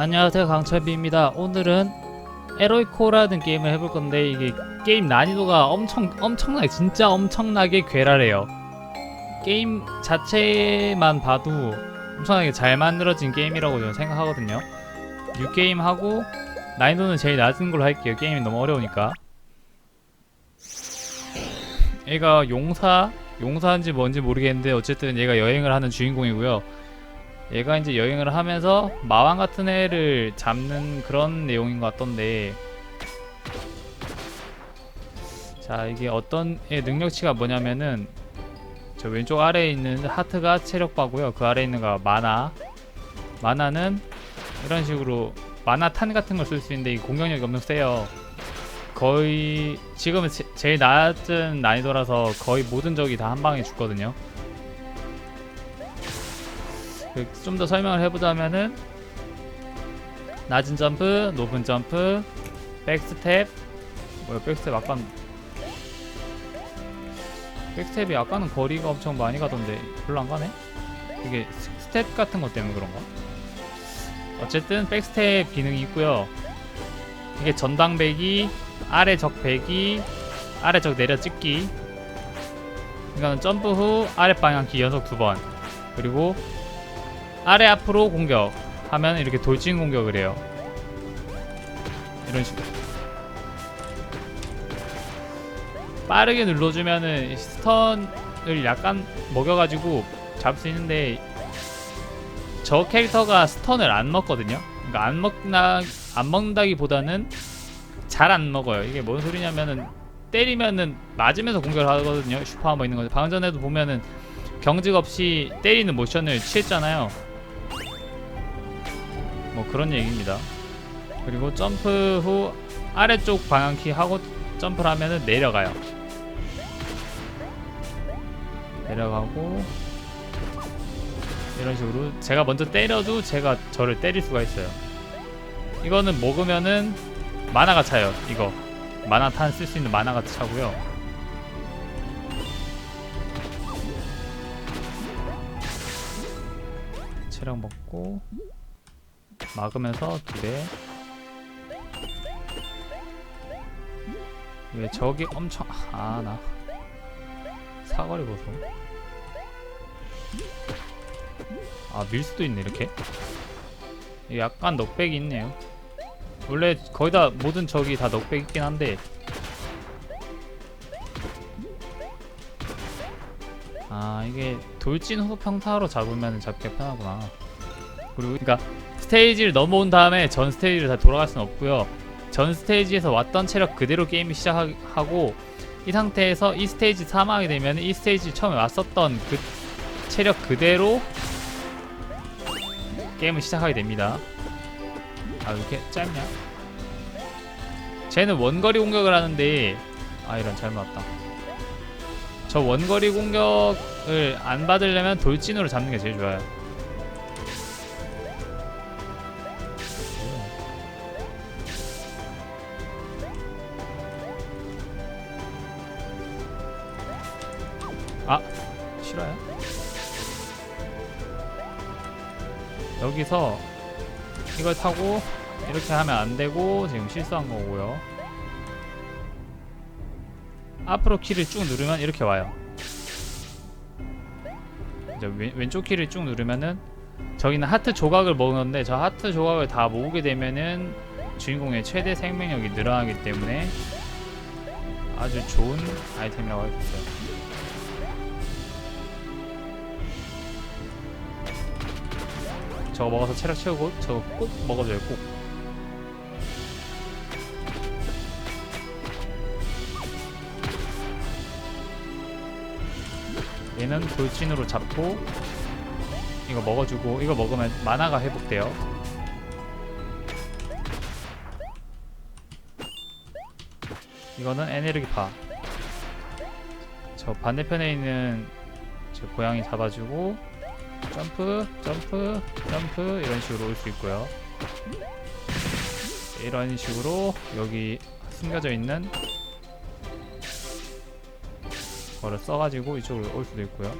안녕하세요 강철비입니다. 오늘은 에로이코라는 게임을 해볼 건데 이게 게임 난이도가 엄청 엄청나게 진짜 엄청나게 괴랄해요. 게임 자체만 봐도 엄청나게 잘 만들어진 게임이라고 저는 생각하거든요. 뉴 게임 하고 난이도는 제일 낮은 걸로 할게요. 게임이 너무 어려우니까. 얘가 용사? 용사인지 뭔지 모르겠는데 어쨌든 얘가 여행을 하는 주인공이고요 얘가 이제 여행을 하면서 마왕 같은 애를 잡는 그런 내용인 것 같던데. 자 이게 어떤 애 능력치가 뭐냐면은 저 왼쪽 아래에 있는 하트가 체력바고요. 그 아래에 있는 거 마나. 마나는 이런 식으로 마나 탄 같은 걸 쓸 수 있는데 이 공격력이 엄청 세요. 거의 지금 은 제, 제일 낮은 난이도라서 거의 모든 적이 다 한 방에 죽거든요 좀 더 설명을 해보자면은 낮은 점프, 높은 점프, 백스텝 뭐야 백스텝 아까 백스텝이 아까는 거리가 엄청 많이 가던데 별로 안 가네? 이게 스- 스텝 같은 것 때문에 그런가? 어쨌든 백스텝 기능이 있고요 이게 전방 배기, 아래 적 배기, 아래 적 내려 찍기 이거는 점프 후 아래 방향키 연속 두 번 그리고 아래 앞으로 공격. 하면 이렇게 돌진 공격을 해요. 이런 식으로. 빠르게 눌러주면은 스턴을 약간 먹여가지고 잡을 수 있는데 저 캐릭터가 스턴을 안 먹거든요. 그러니까 안 먹나 안 먹는다기보다는 잘 안 먹어요. 이게 뭔 소리냐면은 때리면은 맞으면서 공격을 하거든요. 슈퍼하머 있는 거죠. 방금 전에도 보면은 경직 없이 때리는 모션을 취했잖아요 뭐 그런 얘기입니다. 그리고 점프 후 아래쪽 방향키 하고 점프를 하면은 내려가요. 내려가고 이런 식으로 제가 먼저 때려도 제가 저를 때릴 수가 있어요. 이거는 먹으면은 만화가 차요. 이거 만화 탄 쓸 수 있는 만화가 차고요. 체력 먹고 막으면서 두대. 왜 저기 엄청 아 나. 사거리 보소. 아밀 수도 있네 이렇게. 약간 넉백이 있네요. 원래 거의 다 모든 적이 다 넉백 있긴 한데. 아 이게 돌진 후 평타로 잡으면 잡기가 편하구나. 그리고 그러니까 스테이지를 넘어온 다음에 전 스테이지를 다 돌아갈 수는 없고요. 전 스테이지에서 왔던 체력 그대로 게임을 시작하고 이 상태에서 이 스테이지 사망하게 되면 이 스테이지 처음에 왔었던 그 체력 그대로 게임을 시작하게 됩니다. 아, 왜 이렇게 짧냐? 쟤는 원거리 공격을 하는데 아 이런 잘못 왔다. 저 원거리 공격을 안 받으려면 돌진으로 잡는 게 제일 좋아요. 아 싫어요? 여기서 이걸 타고 이렇게 하면 안 되고 지금 실수한 거고요. 앞으로 키를 쭉 누르면 이렇게 와요. 이제 왼, 왼쪽 키를 쭉 누르면은 저기는 하트 조각을 먹었는데 저 하트 조각을 다 모으게 되면은 주인공의 최대 생명력이 늘어나기 때문에 아주 좋은 아이템이라고 할 수 있어요. 저거 먹어서 체력 채우고 저거 꼭 먹어줘요 꼭. 얘는 돌진으로 잡고 이거 먹어주고 이거 먹으면 만화가 회복돼요. 이거는 에네르기파. 저 반대편에 있는 저 고양이 잡아주고 점프, 점프, 점프 이런 식으로 올 수 있고요. 이런 식으로 여기 숨겨져 있는 거를 써가지고 이쪽으로 올 수도 있고요.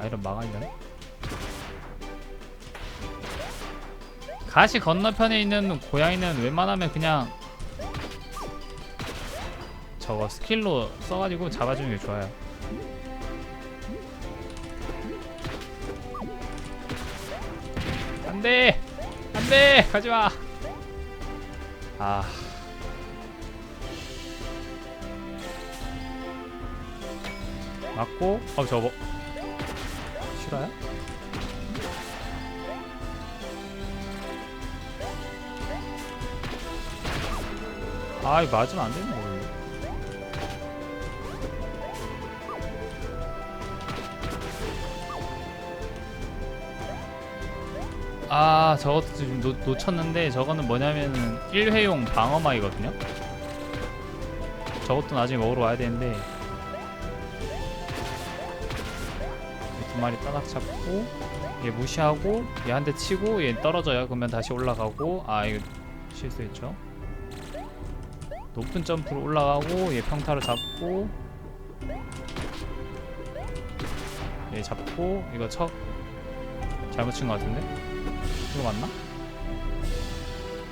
아 이런 망하려네. 가시 건너편에 있는 고양이는 웬만하면 그냥 저거 스킬로 써가지고 잡아주는 게 좋아요. 안돼, 안돼, 가지 마. 아. 맞고, 어 저거 싫어요? 아, 이 맞으면 안 되는 거예 아, 저것도 지금 놓, 놓쳤는데 저거는 뭐냐면은 1회용 방어막이거든요. 저것도 나중에 먹으러 와야 되는데 이두 마리 따닥 잡고 얘 무시하고 얘 한 대 치고 얘 떨어져요. 그러면 다시 올라가고 아 이거 실수했죠. 높은 점프로 올라가고 얘 평타를 잡고 얘 잡고 이거 척 잘못 친 것 같은데 이거 맞나?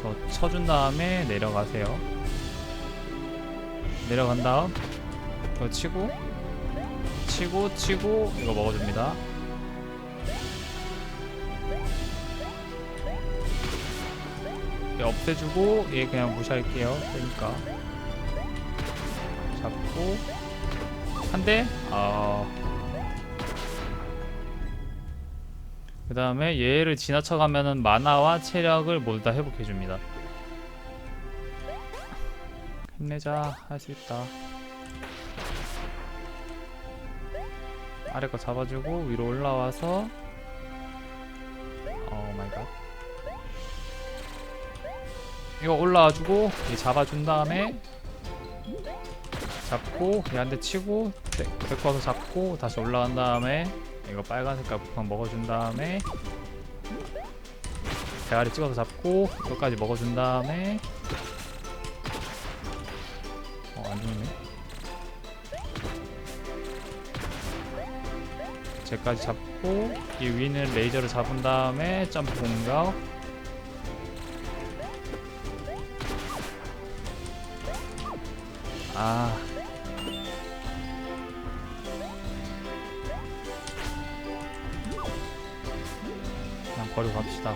저 쳐준 다음에 내려가세요. 내려간 다음 이거 치고 치고 치고 이거 먹어줍니다. 얘 없애주고 얘 그냥 무시할게요. 그러니까. 잡고. 한대? 아. 그 다음에 얘를 지나쳐가면은 만화와 체력을 모두 다 회복해줍니다. 힘내자 할 수 있다. 아래 거 잡아주고 위로 올라와서 오 마이 갓 이거 올라와주고 얘 잡아준 다음에 잡고 얘한대 치고 네, 데리고 와서 잡고 다시 올라간 다음에 이거 빨간 색깔 부품 먹어준 다음에 대가리 찍어서 잡고 이거까지 먹어준 다음에 어 안 죽네. 쟤까지 잡고 이 위는 레이저를 잡은 다음에 점프 공격. 아 버리고 갑시다.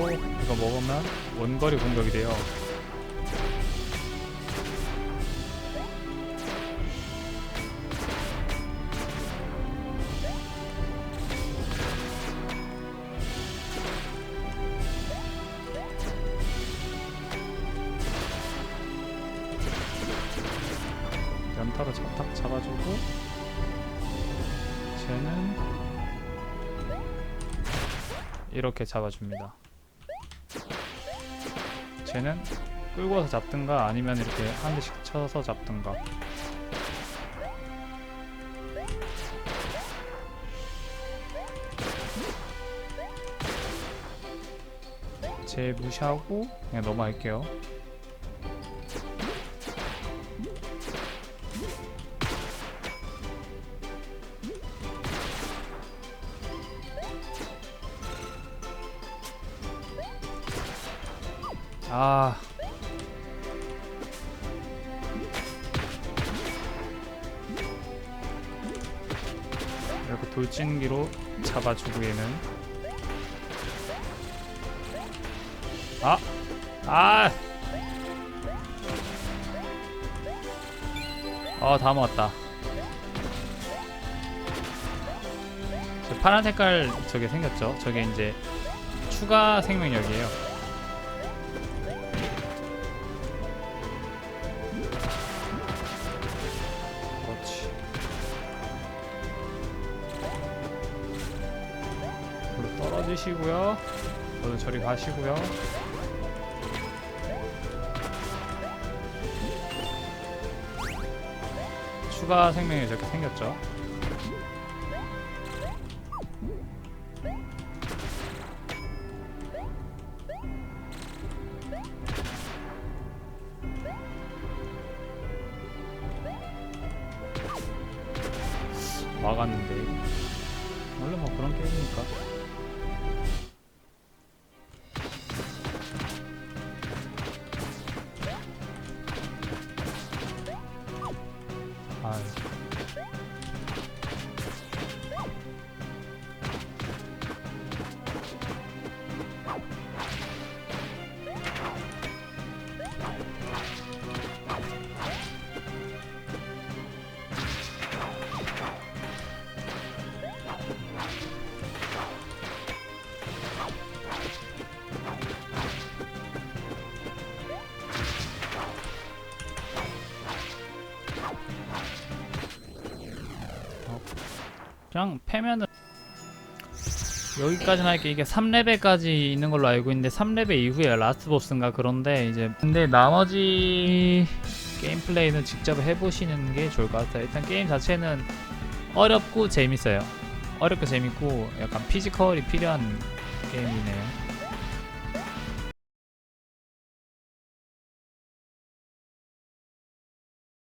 시 잡고 이거 먹으면 원거리 공격이 돼요. 연타로 잡탁 잡아주고 쟤는 이렇게 잡아줍니다. 쟤는 끌고 와서 잡든가 아니면 이렇게 한 대씩 쳐서 잡든가. 쟤 무시하고 그냥 넘어갈게요. 아. 이렇게 돌진기로 잡아주고 얘는 아! 아! 어, 다 먹었다. 저 파란 색깔 저게 생겼죠? 저게 이제 추가 생명력이에요. 떨어지시고요. 모두 저리 가시고요. 추가 생명이 저렇게 생겼죠. 막았는데 원래 뭐 그런 게임이니까 그냥 패면은 여기까지는 할게. 이게 3레벨까지 있는 걸로 알고 있는데 3레벨 이후에 라스트 보스인가 그런데 이제 근데 나머지 게임 플레이는 직접 해보시는 게 좋을 것 같아요. 일단 게임 자체는 어렵고 재밌어요. 어렵고 재밌고 약간 피지컬이 필요한 게임이네요